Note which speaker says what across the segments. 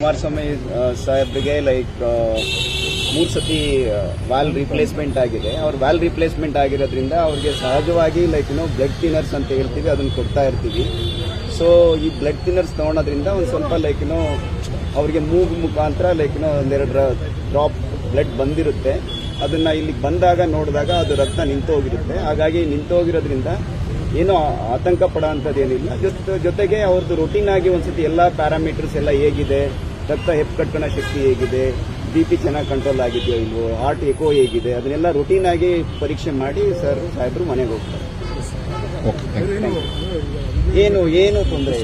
Speaker 1: ಕುಮಾರಸ್ವಾಮಿ ಸಾಹೇಬ್ರಿಗೆ ಲೈಕ್ ಮೂರು ಸತಿ ವ್ಯಾಲ್ ರಿಪ್ಲೇಸ್ಮೆಂಟ್ ಆಗಿದೆ. ಅವ್ರ ವ್ಯಾಲ್ ರಿಪ್ಲೇಸ್ಮೆಂಟ್ ಆಗಿರೋದ್ರಿಂದ ಅವ್ರಿಗೆ ಸಹಜವಾಗಿ ಲೈಕ್ ಏನೋ ಬ್ಲಡ್ ತಿನ್ನರ್ಸ್ ಅಂತ ಹೇಳ್ತೀವಿ, ಅದನ್ನು ಕೊಡ್ತಾ ಇರ್ತೀವಿ. ಸೊ ಈ ಬ್ಲಡ್ ತಿನ್ನರ್ಸ್ ತೊಗೊಳೋದ್ರಿಂದ ಒಂದು ಸ್ವಲ್ಪ ಲೈಕ್ ಏನೋ ಅವ್ರಿಗೆ ಮೂಗು ಮುಖಾಂತರ ಲೈಕ್ ಏನೋ ಒಂದೆರಡು ಡ್ರಾಪ್ ಬ್ಲಡ್ ಬಂದಿರುತ್ತೆ. ಅದನ್ನು ಇಲ್ಲಿಗೆ ಬಂದಾಗ, ನೋಡಿದಾಗ ಅದು ರಕ್ತ ನಿಂತೋಗಿರುತ್ತೆ ಹಾಗಾಗಿ ನಿಂತೋಗಿರೋದ್ರಿಂದ ಏನೂ ಆತಂಕ ಪಡೋ ಅಂಥದ್ದೇನಿಲ್ಲ. ಜೊತೆ, ಜೊತೆಗೆ ಅವ್ರದ್ದು ರೊಟೀನ್ ಆಗಿ ಒಂದ್ಸತಿ ಎಲ್ಲ ಪ್ಯಾರಾಮೀಟರ್ಸ್ ಎಲ್ಲ ಹೇಗಿದೆ. ರಕ್ತ ಹೆಪ್ಪು ಶಕ್ತಿ ಹೇಗಿದೆ? ಬಿ ಪಿ ಚೆನ್ನಾಗಿ ಕಂಟ್ರೋಲ್ ಆಗಿದೆಯೋ ಇಲ್ವೋ? ಹಾರ್ಟ್ ಎಕೋ ಹೇಗಿದೆ? ಅದನ್ನೆಲ್ಲ ರುಟೀನ್ ಆಗಿ ಪರೀಕ್ಷೆ ಮಾಡಿ ಸರ್ ಸಾಹೇಬರು ಮನೆಗೆ ಹೋಗ್ತಾರೆ. ಏನು ಏನು ತೊಂದರೆ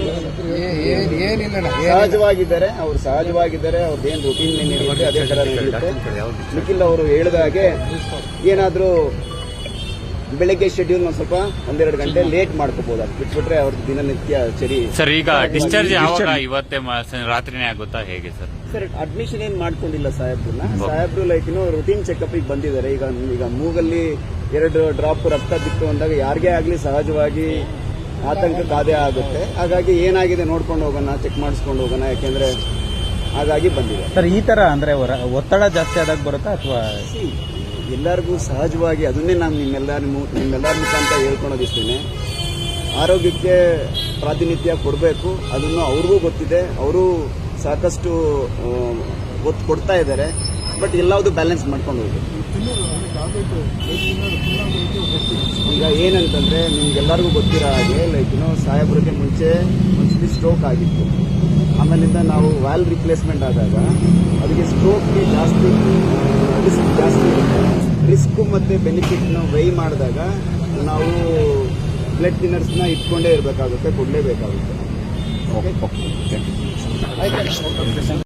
Speaker 1: ಸಹಜವಾಗಿದ್ದಾರೆ, ಅವ್ರು ಸಹಜವಾಗಿದ್ದಾರೆ ಅವ್ರದ್ದೇನು ಏನು ರುಟೀನ್ ಅದೇ ಥರ ನಿಖಿಲ್ ಅವರು ಹೇಳಿದಾಗೆ ಏನಾದರೂ ಬೆಳಗ್ಗೆ ಶೆಡ್ಯೂಲ್ ಒಂದು ಸ್ವಲ್ಪ ಒಂದೆರಡು ಗಂಟೆ ಲೇಟ್ ಮಾಡ್ಕೋಬಹುದು ಅದು ಬಿಟ್ಬಿಟ್ರೆ ಅವ್ರದ್ದು ದಿನನಿತ್ಯ ಸರಿ
Speaker 2: ಸರ್ ಈಗ ಡಿಸ್ಚಾರ್ಜ್ ಯಾವಾಗ ಇವತ್ತೇ ಮ- ರಾತ್ರಿನೇ ಆಗುತ್ತಾ ಹೇಗೆ ಸರ್?
Speaker 1: ಸರ್ ಅಡ್ಮಿಷನ್ ಏನ್ ಮಾಡ್ಕೊಂಡಿಲ್ಲ ಸಾಹೇಬ್ರನ್ನ. ಸಾಹೇಬ್ರು ಲೈಕ್ ಇನ್ನು ರುಟೀನ್ ಚೆಕಪ್ ಬಂದಿದ್ದಾರೆ. ಈಗ ಈಗ ಮೂಗಲ್ಲಿ ಎರಡು ಡ್ರಾಪ್ ರಕ್ತ ಬಿತ್ತು ಅಂದಾಗ ಯಾರಿಗೇ ಆಗಲಿ ಸಹಜವಾಗಿ ಆತಂಕ ಕಾದೇ ಆಗುತ್ತೆ. ಹಾಗಾಗಿ ಏನಾಗಿದೆ ನೋಡ್ಕೊಂಡು ಹೋಗೋಣ ಚೆಕ್ ಮಾಡಿಸ್ಕೊಂಡು ಹೋಗೋಣ ಯಾಕೆಂದ್ರೆ ಹಾಗಾಗಿ ಬಂದಿದೆ
Speaker 3: ಸರ್ ಈ ತರ ಅಂದ್ರೆ ಒತ್ತಡ ಜಾಸ್ತಿ ಆದಾಗ ಬರುತ್ತಾ ಅಥವಾ
Speaker 1: ಎಲ್ಲರಿಗೂ ಸಹಜವಾಗಿ ಅದನ್ನೇ ನಾನು ನಿಮ್ಮೆಲ್ಲರ ಮು- ನಿಮ್ಮೆಲ್ಲರ ಮುಖಾಂತರ ಹೇಳ್ಕೊಳೋದಿಸ್ತೇನೆ ಆರೋಗ್ಯಕ್ಕೆ ಪ್ರಾತಿನಿಧ್ಯ ಕೊಡಬೇಕು, ಅದನ್ನು ಅವ್ರಿಗೂ ಗೊತ್ತಿದೆ. ಅವರು ಸಾಕಷ್ಟು ಗೊತ್ತು ಕೊಡ್ತಾ ಇದ್ದಾರೆ. ಬಟ್ ಎಲ್ಲವುದು ಬ್ಯಾಲೆನ್ಸ್ ಮಾಡ್ಕೊಂಡು ಹೋಗ್ಬೇಕು. ಈಗ ಏನಂತಂದರೆ, ನಿಮ್ಗೆಲ್ಲರಿಗೂ ಗೊತ್ತಿರೋ ಹಾಗೆ ಲೈಕ್ ಏನೋ ಸಾಹೇಬ್ರಿಗೆ ಮುಂಚೆ ಒಂದ್ಸಲಿ ಸ್ಟ್ರೋಕ್ ಆಗಿತ್ತು. ಆಮೇಲಿಂದ ನಾವು ವ್ಯಾಲ್ ರಿಪ್ಲೇಸ್ಮೆಂಟ್ ಆದಾಗ, ಅದಕ್ಕೆ ಸ್ಟ್ರೋಕ್ಗೆ ಜಾಸ್ತಿ ಜಾಸ್ತಿ ಇರುತ್ತೆ. ರಿಸ್ಕ್ ಮತ್ತು ಬೆನಿಫಿಟ್ನ ವೈ ಮಾಡಿದಾಗ ನಾವು ಬ್ಲಡ್ ಥಿನ್ನರ್ಸ್ನ ಇಟ್ಕೊಂಡೇ ಇರಬೇಕಾಗುತ್ತೆ ಕೊಡಲೇಬೇಕಾಗುತ್ತೆ.